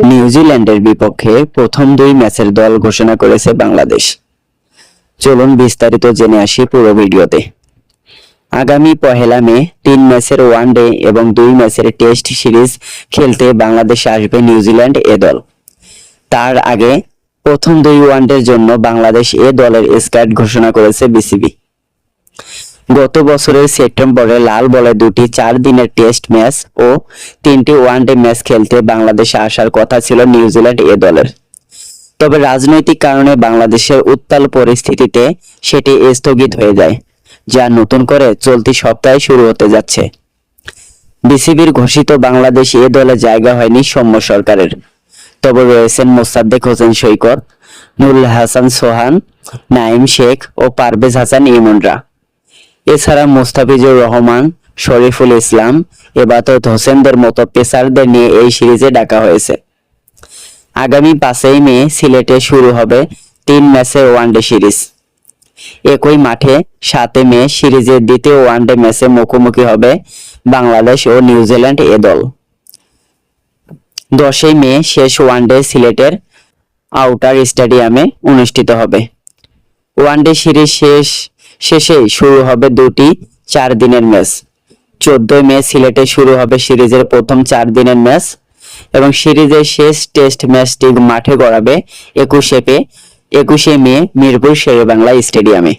নিউজিল্যান্ডের বিপক্ষে প্রথম দুই ম্যাচের দল ঘোষণা করেছে বাংলাদেশ। চলুন বিস্তারিত জেনে আসি পুরো ভিডিওতে। আগামী পহেলা মে তিন ম্যাচের ওয়ানডে এবং দুই ম্যাচের টেস্ট সিরিজ খেলতে বাংলাদেশে আসবে নিউজিল্যান্ড এ দল। তার আগে প্রথম দুই ওয়ানডের জন্য বাংলাদেশ এ দলের স্কোয়াড ঘোষণা করেছে বিসিবি। গত বছরের সেপ্টেম্বরে লাল বলে দুটি চার দিনের টেস্ট ম্যাচ ও তিনটি ওয়ানডে ম্যাচ খেলতে বাংলাদেশে আসার কথা ছিল নিউজিল্যান্ড এ দলের। তবে রাজনৈতিক কারণে বাংলাদেশের উত্তাল পরিস্থিতিতে সেটি স্থগিত হয়ে যায়, যা নতুন করে চলতি সপ্তাহে শুরু হতে যাচ্ছে। বিসিবির ঘোষিত বাংলাদেশ এ দলে জায়গা হয়নি সৌম্য সরকারের। তবে রয়েছেন মোসাদ্দেক হোসেন সৈকত, নুরুল হাসান সোহান নাইম শেখ ও পারভেজ হাসান ইমনরা। এছাড়া মোস্তাফিজুর রহমান, শরীফুল ইসলাম এবাতত হোসেনদের মতো পেসারদের নিয়ে এই সিরিজে ডাকা হয়েছে। আগামী পাঁচই মে সিলেটে শুরু হবে তিন ম্যাচের ওয়ানডে সিরিজ। একই মাঠে সাতই মে সিরিজের দ্বিতীয় ওয়ানডে ম্যাচে মুখোমুখি হবে বাংলাদেশ ও নিউজিল্যান্ড এ দল। দশই মে শেষ ওয়ানডে সিলেটের আউটার স্টেডিয়ামে অনুষ্ঠিত হবে। ওয়ানডে সিরিজ শেষ শেষেই শুরু হবে দুটি চার দিনের ম্যাচ। চোদ্দই মে সিলেটে শুরু হবে সিরিজের প্রথম চার দিনের ম্যাচ এবং সিরিজের শেষ টেস্ট ম্যাচটি মাঠে গড়াবে একুশে পে একুশে মে মিরপুর শেরেবাংলা স্টেডিয়ামে।